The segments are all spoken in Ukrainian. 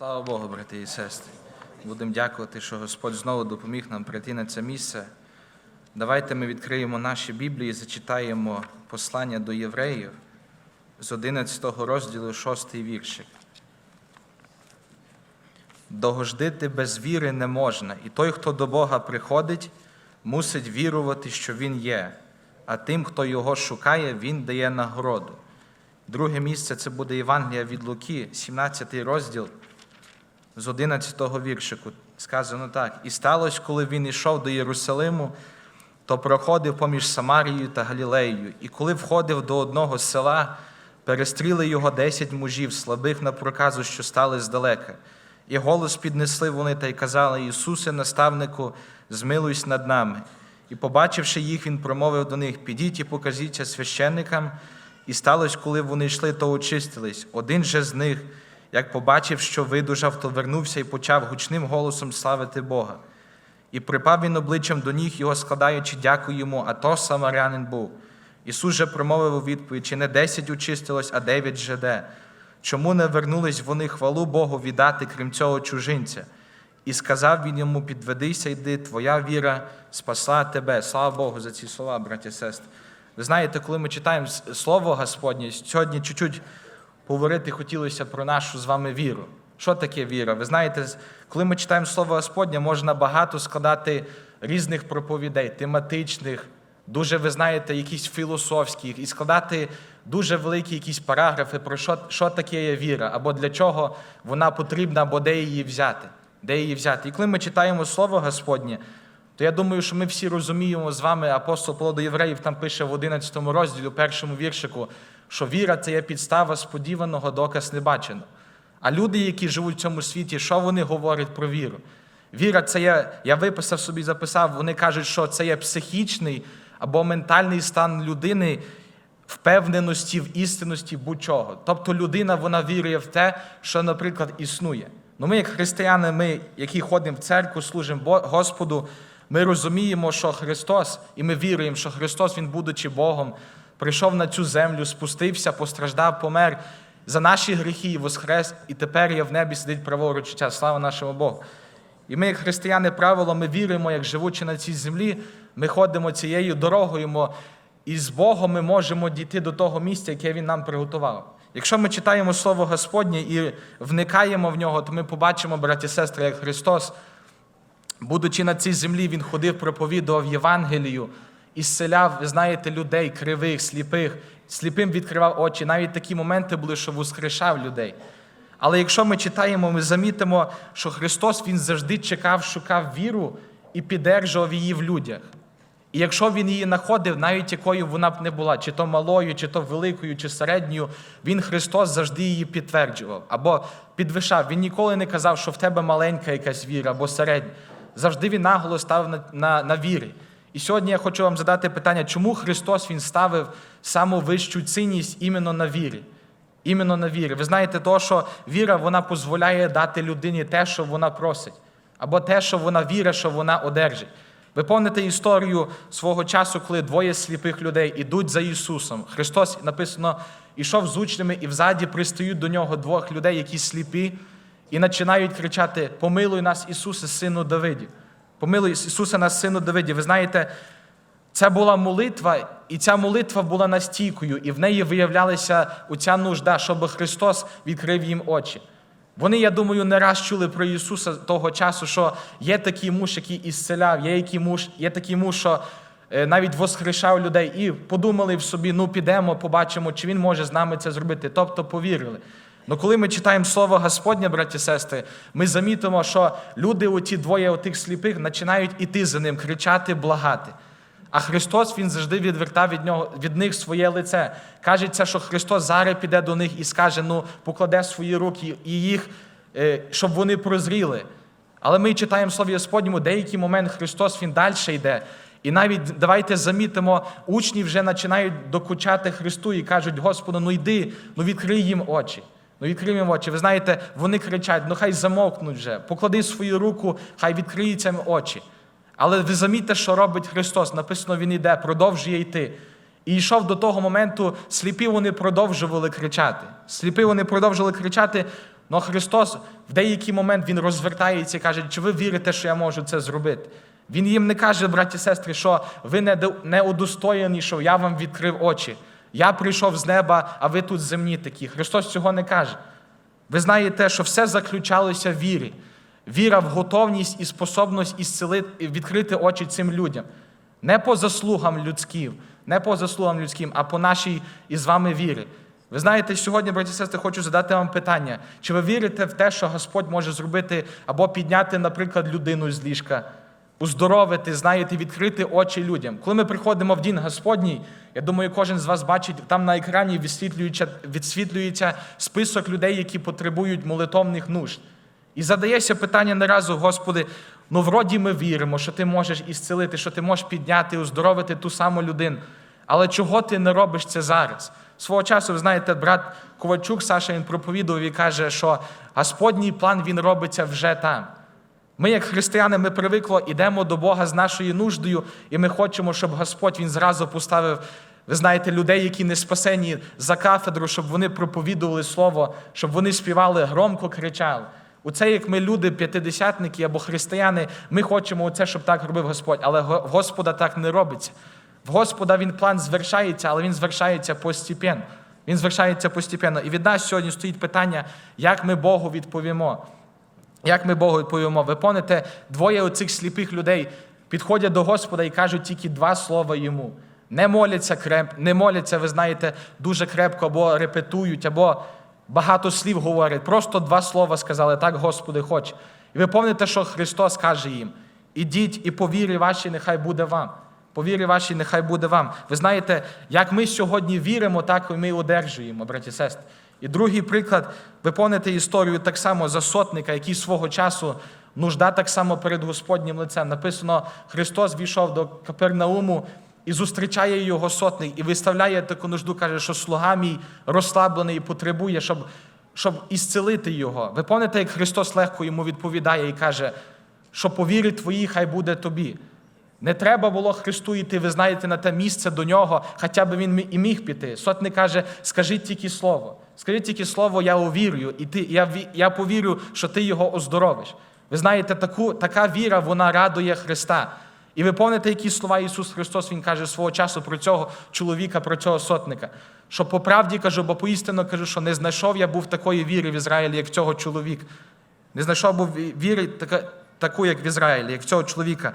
Слава Богу, брати і сестри. Будемо дякувати, що Господь знову допоміг нам прийти на це місце. Давайте ми відкриємо наші Біблії, зачитаємо послання до євреїв з 11 розділу 6 віршик. Догождити без віри не можна, і той, хто до Бога приходить, мусить вірувати, що Він є, а тим, хто його шукає, Він дає нагороду. Друге місце це буде Євангелія від Луки, 17 розділ з 11 віршику. Сказано так: І сталося, коли він йшов до Єрусалиму, то проходив поміж Самарією та Галілеєю, і коли входив до одного села, перестріли його десять мужів, слабих на проказу, що стали здалека. І голос піднесли вони та й казали: Ісусе, наставнику, змилуйся над нами. І, побачивши їх, він промовив до них: Підіть і покажіться священникам. І сталося, коли вони йшли, то очистились. Один же з них, як побачив, що видужав, то вернувся і почав гучним голосом славити Бога. І припав він обличчям до ніг його, складаючи, дякую йому, а то самарянин був. Ісус же промовив у відповідь, чи не десять очистилось, а дев'ять же де. Чому не вернулись вони хвалу Богу віддати, крім цього чужинця? І сказав він йому: підведися, йди, твоя віра спасла тебе. Слава Богу за ці слова, браті сестри. Ви знаєте, коли ми читаємо Слово Господнє, сьогодні чуть-чуть поговорити хотілося про нашу з вами віру. Що таке віра? Ви знаєте, коли ми читаємо Слово Господнє, можна багато складати різних проповідей, тематичних, дуже, ви знаєте, якісь філософських, і складати дуже великі якісь параграфи про що, що таке є віра, або для чого вона потрібна, або де її взяти. Де її взяти. І коли ми читаємо Слово Господнє, то я думаю, що ми всі розуміємо з вами, апостол Павло до євреїв там пише в 11 розділі, у першому віршику, що віра це є підстава сподіваного, доказ небаченого. А люди, які живуть в цьому світі, що вони говорять про віру? Віра це є, я виписав собі, записав, вони кажуть, що це є психічний або ментальний стан людини впевненості в істинності будь-чого. Тобто людина вона вірує в те, що, наприклад, існує. Ну ми, як християни, ми, які ходимо в церкву, служимо Господу, ми розуміємо, що Христос, і ми віруємо, що Христос, Він, будучи Богом, прийшов на цю землю, спустився, постраждав, помер за наші гріхи і воскрес, і тепер є в небі сидить праворуч час. Слава нашому Богу. І ми, як християни, правило, ми віримо, як живучи на цій землі, ми ходимо цією дорогою, і з Богом ми можемо дійти до того місця, яке Він нам приготував. Якщо ми читаємо Слово Господнє і вникаємо в нього, то ми побачимо, браті і сестри, як Христос, будучи на цій землі, Він ходив, проповідував Євангелію, ісцеляв, ви знаєте, людей, кривих, сліпих, сліпим відкривав очі. Навіть такі моменти були, що воскрешав людей. Але якщо ми читаємо, ми замітимо, що Христос Він завжди чекав, шукав віру і піддержував її в людях. І якщо він її знаходив, навіть якою вона б не була, чи то малою, чи то великою, чи середньою, він Христос завжди її підтверджував або підвищав. Він ніколи не казав, що в тебе маленька якась віра або середня. Завжди він наголо ставив на, на, на вірі. І сьогодні я хочу вам задати питання, чому Христос Він ставив саму вищу цінність іменно на вірі? Іменно на вірі. Ви знаєте, то, що віра вона дозволяє дати людині те, що вона просить, або те, що вона вірить, що вона одержить. Ви пам'ятаєте історію свого часу, коли двоє сліпих людей ідуть за Ісусом. Христос написано, ішов з учнями, і взаді пристають до нього двох людей, які сліпі, і починають кричати: Помилуй нас, Ісусе, сину Давидів. Помилуй Ісуса нас, сину Давидів. Ви знаєте, це була молитва, і ця молитва була настійкою, і в неї виявлялася оця нужда, щоб Христос відкрив їм очі. Вони, я думаю, не раз чули про Ісуса того часу, що є такий муж, який ісцеляв, є, який муж, є такий муж, що е, навіть воскрешав людей, і подумали в собі, ну підемо, побачимо, чи він може з нами це зробити. Тобто повірили. Ну коли ми читаємо Слово Господнє, браті і сестри, ми замітимо, що люди, оті двоє отих сліпих, починають іти за ним, кричати, благати. А Христос Він завжди відвертав від нього від них своє лице. Кажеться, що Христос зараз піде до них і скаже: ну, покладе свої руки і їх, е, щоб вони прозріли. Але ми читаємо в Слові Господньому, деякий момент Христос Він далі йде. І навіть давайте замітимо, учні вже починають докучати Христу і кажуть: Господу, ну йди, ну відкрий їм очі. Ну, відкрий їм очі. Ви знаєте, вони кричать: ну хай замовкнуть вже, поклади свою руку, хай відкриються очі. Але ви замітьте, що робить Христос. Написано, Він йде, продовжує йти. І йшов до того моменту, сліпі вони продовжували кричати. Сліпі вони продовжували кричати, Но Христос в деякий момент Він розвертається і каже, чи ви вірите, що я можу це зробити? Він їм не каже, браті і сестри, що ви не удостоєні, що я вам відкрив очі. Я прийшов з неба, а ви тут земні такі. Христос цього не каже. Ви знаєте, що все заключалося в вірі. Віра в готовність і способність ісцелити, відкрити очі цим людям. Не по заслугам людським, не по заслугам людським, а по нашій із вами вірі. Ви знаєте, сьогодні, браті і сестри, хочу задати вам питання: чи ви вірите в те, що Господь може зробити або підняти, наприклад, людину з ліжка, уздоровити, знаєте, відкрити очі людям? Коли ми приходимо в Дін Господній, я думаю, кожен з вас бачить, там на екрані відсвітлюється, відсвітлюється список людей, які потребують молитовних нужд. І задається питання не разу, Господи, ну вроді ми віримо, що ти можеш ісцелити, що ти можеш підняти, оздоровити ту саму людину. Але чого ти не робиш це зараз? Свого часу, ви знаєте, брат Ковальчук Саша він проповідував і каже, що Господній план він робиться вже там. Ми, як християни, ми привикло, йдемо до Бога з нашою нуждою, і ми хочемо, щоб Господь він зразу поставив, ви знаєте, людей, які не спасені за кафедру, щоб вони проповідували слово, щоб вони співали, громко кричали. Оце, як ми люди, п'ятидесятники або християни, ми хочемо оце, щоб так робив Господь. Але Господа так не робиться. В Господа він план звершається, але він звершається постепенно. Він звершається постепенно. І від нас сьогодні стоїть питання, як ми Богу відповімо. Як ми Богу відповімо? Ви пам'ятаєте, двоє оцих сліпих людей підходять до Господа і кажуть тільки два слова йому. Не моляться креп, не моляться, ви знаєте, дуже крепко, або репетують, або багато слів говорять. Просто два слова сказали, так Господи хоче. І ви пам'ятаєте, що Христос каже їм: ідіть і по вірі вашій, нехай буде вам. По вірі вашій, нехай буде вам. Ви знаєте, як ми сьогодні віримо, так і ми одержуємо, браті і сестри. І другий приклад, ви пам'ятаєте історію так само за сотника, який свого часу нужда так само перед Господнім лицем. Написано, Христос війшов до Капернауму і зустрічає його сотник, і виставляє таку нужду, каже, що слуга мій розслаблений і потребує, щоб, щоб ісцелити його. Ви пам'ятаєте, як Христос легко йому відповідає і каже, що по вірі твоїй хай буде тобі. Не треба було Христу йти, ви знаєте, на те місце до нього, хоча б він і міг піти. Сотник каже, скажіть тільки слово. Скажіть тільки слово, я увірю, і ти, я, я повірю, що ти його оздоровиш. Ви знаєте, таку, така віра, вона радує Христа. І ви пам'ятаєте, які слова Ісус Христос Він каже свого часу про цього чоловіка, про цього сотника. Що по правді кажу, бо поістину кажу, що не знайшов я був такої віри в Ізраїлі, як цього чоловіка. Не знайшов був віри таку, як в Ізраїлі, як цього чоловіка.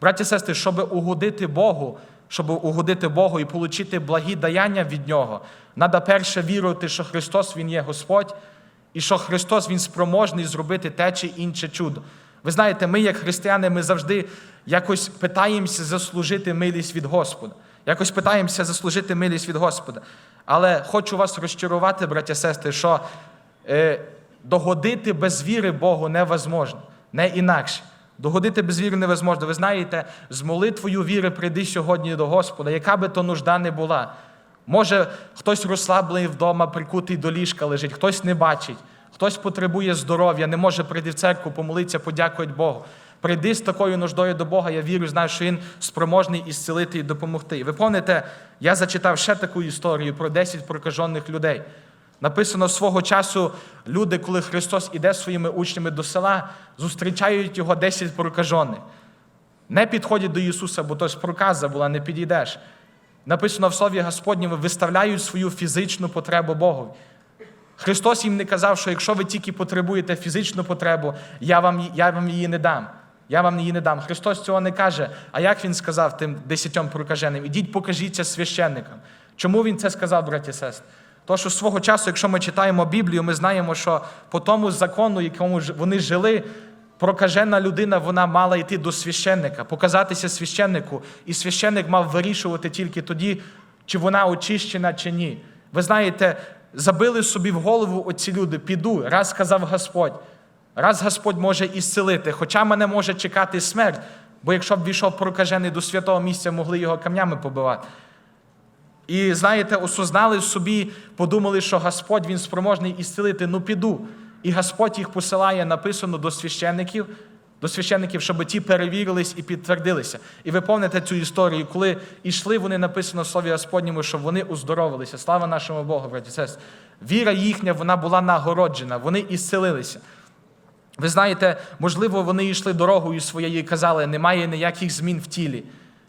Браті і сестри, щоб угодити Богу, щоб угодити Богу і отримати благі даяння від Нього, треба перше вірувати, що Христос Він є Господь, і що Христос Він спроможний зробити те чи інше чудо. Ви знаєте, ми, як християни, ми завжди якось питаємося заслужити милість від Господа. Якось питаємося заслужити милість від Господа. Але хочу вас розчарувати, браття сестри, що е, догодити без віри Богу невозможно, не інакше. Догодити без віри невозможно. Ви знаєте, з молитвою віри прийди сьогодні до Господа, яка би то нужда не була. Може, хтось розслаблений вдома, прикутий до ліжка лежить, хтось не бачить, хтось потребує здоров'я, не може прийти в церкву, помолитися, подякувати Богу. Прийди з такою нуждою до Бога, я вірю, знаю, що Він спроможний ісцелити і допомогти. Ви пам'ятаєте, я зачитав ще таку історію про 10 прокажених людей. Написано свого часу люди, коли Христос іде своїми учнями до села, зустрічають його 10 прокажених. Не підходять до Ісуса, бо то ж проказа була, не підійдеш. Написано в Слові Господньому, виставляють свою фізичну потребу Богу. Христос їм не казав, що якщо ви тільки потребуєте фізичну потребу, я вам, я вам її не дам. Я вам її не дам. Христос цього не каже. А як Він сказав тим десятьом прокаженим? Ідіть, покажіться священникам. Чому Він це сказав, браті і сестри? То, що свого часу, якщо ми читаємо Біблію, ми знаємо, що по тому закону, якому вони жили, прокажена людина вона мала йти до священника, показатися священнику, і священник мав вирішувати тільки тоді, чи вона очищена, чи ні. Ви знаєте, забили собі в голову оці люди, піду, раз сказав Господь, раз Господь може ісцелити, хоча мене може чекати смерть, бо якщо б війшов прокажений до святого місця, могли його камнями побивати. І знаєте, осознали собі, подумали, що Господь Він спроможний ісцелити, ну піду. І Господь їх посилає, написано до священників, до священників, щоб ті перевірились і підтвердилися. І ви пам'ятаєте цю історію, коли йшли, вони написано в Слові Господньому, що вони оздоровилися. Слава нашому Богу, браті сестри. Віра їхня вона була нагороджена, вони ісцелилися. Ви знаєте, можливо, вони йшли дорогою своєю і казали, немає ніяких змін в тілі,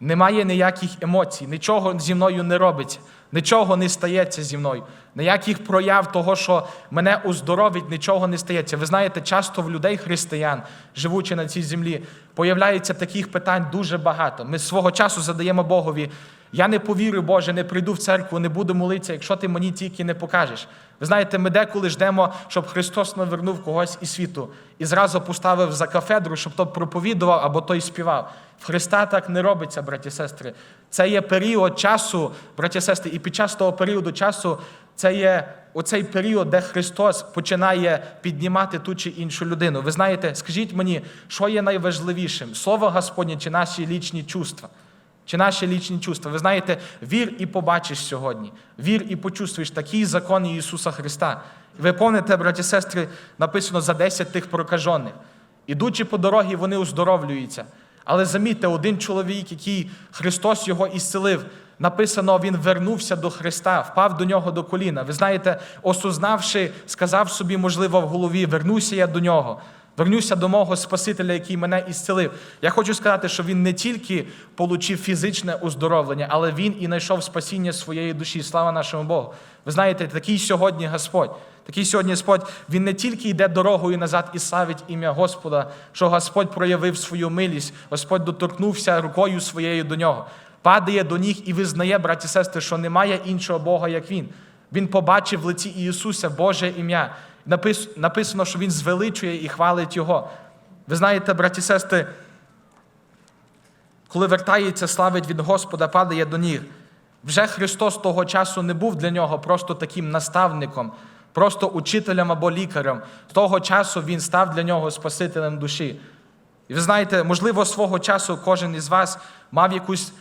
немає ніяких емоцій, нічого зі мною не робиться, нічого не стається зі мною, ніяких прояв того, що мене уздоровить, нічого не стається. Ви знаєте, часто в людей християн, живучи на цій землі, появляється таких питань дуже багато. Ми свого часу задаємо Богові. Я не повірю, Боже, не прийду в церкву, не буду молитися, якщо ти мені тільки не покажеш. Ви знаєте, ми деколи ждемо, щоб Христос навернув когось із світу і зразу поставив за кафедру, щоб той проповідував або той співав. Христа так не робиться, браті сестри. Це є період часу, браті сестри, і під час того періоду часу це є оцей період, де Христос починає піднімати ту чи іншу людину. Ви знаєте, скажіть мені, що є найважливішим? Слово Господнє чи наші лічні чувства? Чи наші лічні чувства? Ви знаєте, вір і побачиш сьогодні, вір і почувствуєш такий закон Ісуса Христа. Ви пам'ятаєте, браті сестри, написано за 10 тих прокажених. Ідучи по дорозі, вони оздоровлюються. Але замітьте, один чоловік, який Христос його ісцелив, написано, він вернувся до Христа, впав до нього до коліна. Ви знаєте, осознавши, сказав собі, можливо, в голові, вернуся я до нього. Вернуся до мого Спасителя, який мене ісцелив. Я хочу сказати, що він не тільки отримав фізичне оздоровлення, але він і знайшов спасіння своєї душі. Слава нашому Богу. Ви знаєте, такий сьогодні Господь. Такий сьогодні Господь, він не тільки йде дорогою назад і славить ім'я Господа, що Господь проявив свою милість, Господь доторкнувся рукою своєю до нього, падає до ніг і визнає, браті і сестри, що немає іншого Бога, як Він. Він побачив в лиці Ісуса Боже ім'я. Напис- Написано, що Він звеличує і хвалить Його. Ви знаєте, браті і сестри, коли вертається, славить від Господа, падає до ніг. Вже Христос того часу не був для нього просто таким наставником, просто учителем або лікарем. Того часу він став для нього Спасителем душі. І ви знаєте, можливо, свого часу кожен із вас мав якусь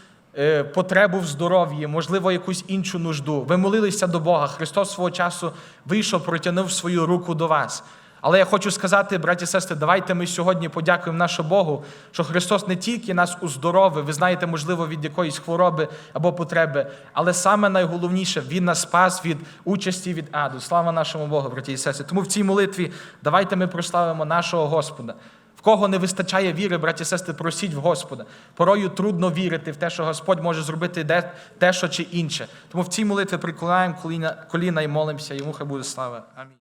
потребу в здоров'ї, можливо, якусь іншу нужду. Ви молилися до Бога. Христос свого часу вийшов, протягнув свою руку до вас. Але я хочу сказати, браті і сестри, давайте ми сьогодні подякуємо нашому Богу, що Христос не тільки нас уздоровив, ви знаєте, можливо, від якоїсь хвороби або потреби, але саме найголовніше, Він нас спас від участі від аду. Слава нашому Богу, браті і сестри. Тому в цій молитві давайте ми прославимо нашого Господа. В кого не вистачає віри, браті і сестри, просіть в Господа. Порою трудно вірити в те, що Господь може зробити де- те, що чи інше. Тому в цій молитві приклонаємо коліна, і молимося, йому хай буде слава. Амінь.